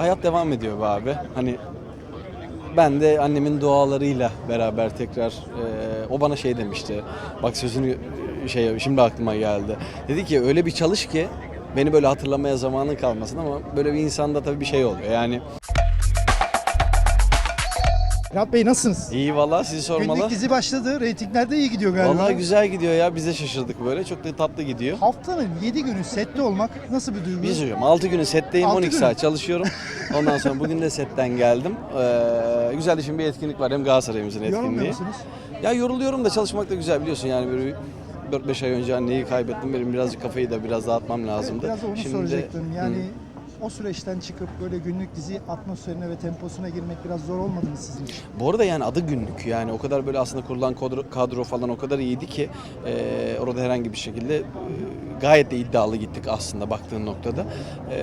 hayat devam ediyor be abi. Hani ben de annemin dualarıyla beraber tekrar e, o bana şey demişti. Bak sözünü e, şey şimdi aklıma geldi. Dedi ki öyle bir çalış ki beni böyle hatırlamaya zamanın kalmasın ama böyle bir insanda tabii bir şey oluyor. Yani Murat Bey nasılsınız? iyi vallahi sizi sormalı. Günlük dizi başladı. Reytingler de iyi gidiyor galiba. Vallahi güzel gidiyor ya. Biz de şaşırdık böyle. Çok da tatlı gidiyor. Haftanın 7 günü sette olmak nasıl bir duygu? Biz hocam 6 günü setteyim, Altı 12 günü. saat çalışıyorum. Ondan sonra bugün de setten geldim. Ee, güzel de şimdi bir etkinlik var hem Galatasaray'ımızın Yorulmuyor etkinliği. musunuz? Ya yoruluyorum da çalışmak da güzel biliyorsun yani böyle 4-5 ay önce anneyi kaybettim. Benim birazcık kafayı da biraz dağıtmam lazımdı. Biraz da onu Şimdi- soracaktım. Yani Hı. O süreçten çıkıp böyle günlük dizi atmosferine ve temposuna girmek biraz zor olmadı mı sizin için? Bu arada yani adı günlük yani o kadar böyle aslında kurulan kadro, kadro falan o kadar iyiydi ki e, orada herhangi bir şekilde gayet de iddialı gittik aslında baktığın noktada. E,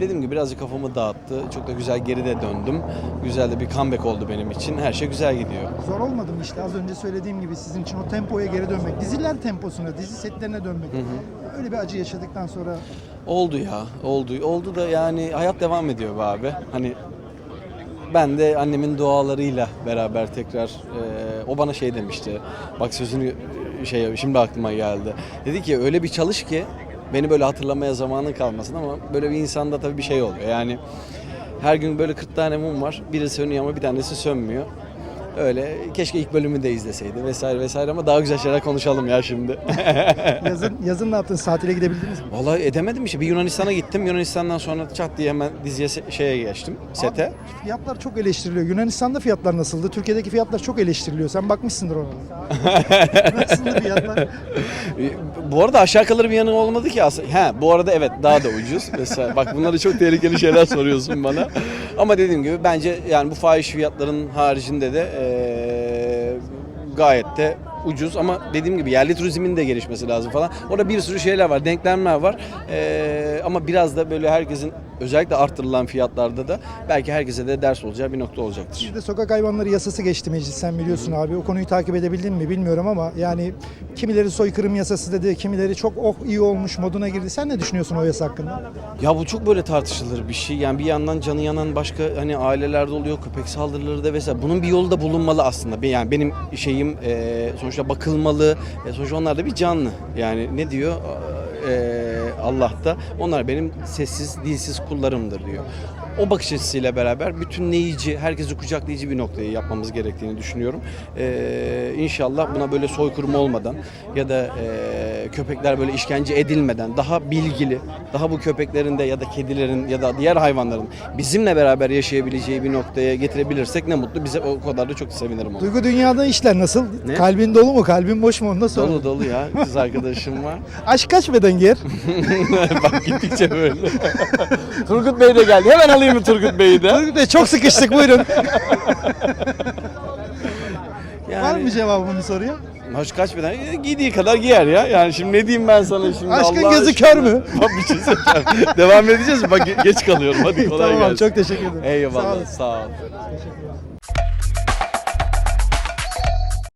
dediğim gibi birazcık kafamı dağıttı. Çok da güzel geride döndüm. Güzel de bir comeback oldu benim için. Her şey güzel gidiyor. Zor olmadı mı işte az önce söylediğim gibi sizin için o tempoya geri dönmek, diziler temposuna, dizi setlerine dönmek. Öyle bir acı yaşadıktan sonra Oldu ya, oldu. Oldu da yani hayat devam ediyor be abi. Hani ben de annemin dualarıyla beraber tekrar e, o bana şey demişti. Bak sözünü şey şimdi aklıma geldi. Dedi ki öyle bir çalış ki beni böyle hatırlamaya zamanın kalmasın ama böyle bir insanda tabii bir şey oluyor. Yani her gün böyle 40 tane mum var. Biri sönüyor ama bir tanesi sönmüyor. Öyle keşke ilk bölümü de izleseydi vesaire vesaire ama daha güzel şeyler konuşalım ya şimdi. yazın yazın ne yaptınız? Tatile gidebildiniz mi? Vallahi edemedim işte. Bir Yunanistan'a gittim. Yunanistan'dan sonra çat diye hemen diziye se- şeye geçtim. Sete. Abi, fiyatlar çok eleştiriliyor. Yunanistan'da fiyatlar nasıldı? Türkiye'deki fiyatlar çok eleştiriliyor. Sen bakmışsındır ona. Nasıldı fiyatlar? Ee, Bu arada aşağı kalır bir yanı olmadı ki aslında. He, bu arada evet daha da ucuz. Mesela bak bunları çok tehlikeli şeyler soruyorsun bana. Ama dediğim gibi bence yani bu fahiş fiyatların haricinde de eee, gayet de ucuz ama dediğim gibi yerli turizmin de gelişmesi lazım falan. Orada bir sürü şeyler var, denklemler var. Eee, ama biraz da böyle herkesin özellikle arttırılan fiyatlarda da belki herkese de ders olacağı bir nokta olacaktır. Bir de sokak hayvanları yasası geçti meclisten biliyorsun abi. O konuyu takip edebildin mi bilmiyorum ama yani kimileri soykırım yasası dedi, kimileri çok oh iyi olmuş moduna girdi. Sen ne düşünüyorsun o yasa hakkında? Ya bu çok böyle tartışılır bir şey. Yani bir yandan canı yanan başka hani ailelerde oluyor köpek saldırıları da vesaire. Bunun bir yolu da bulunmalı aslında. Yani benim şeyim e, sonuçta bakılmalı. E, sonuçta onlar da bir canlı. Yani ne diyor e, Allah da onlar benim sessiz dilsiz kullarımdır diyor. O bakış açısıyla beraber bütünleyici, herkesi kucaklayıcı bir noktayı yapmamız gerektiğini düşünüyorum. Ee, inşallah buna böyle soykırım olmadan ya da e, köpekler böyle işkence edilmeden daha bilgili, daha bu köpeklerin de ya da kedilerin ya da diğer hayvanların bizimle beraber yaşayabileceği bir noktaya getirebilirsek ne mutlu bize o kadar da çok sevinirim. ona. Duygu dünyada işler nasıl? Ne? Kalbin dolu mu? Kalbin boş mu? Onu sor. Dolu dolu ya kız arkadaşım var. Aşk kaç beden? Bak gittikçe böyle. Turgut Bey de geldi. Hemen alayım mı Turgut Bey'i de? Duygu Bey, çok sıkıştık buyurun. Yani, Var mı cevabı bu soruya? Hoş kaç beden? E, Giydiği kadar giyer ya. Yani şimdi ne diyeyim ben sana şimdi Aşkın Allah gözü aşkına. kör mü? Bak bir şey söyleyeceğim. Devam edeceğiz mi? Bak ge- geç kalıyorum. Hadi kolay tamam gelsin. çok teşekkür ederim. Sağ Eyvallah. Sağ ol. Teşekkür ederim.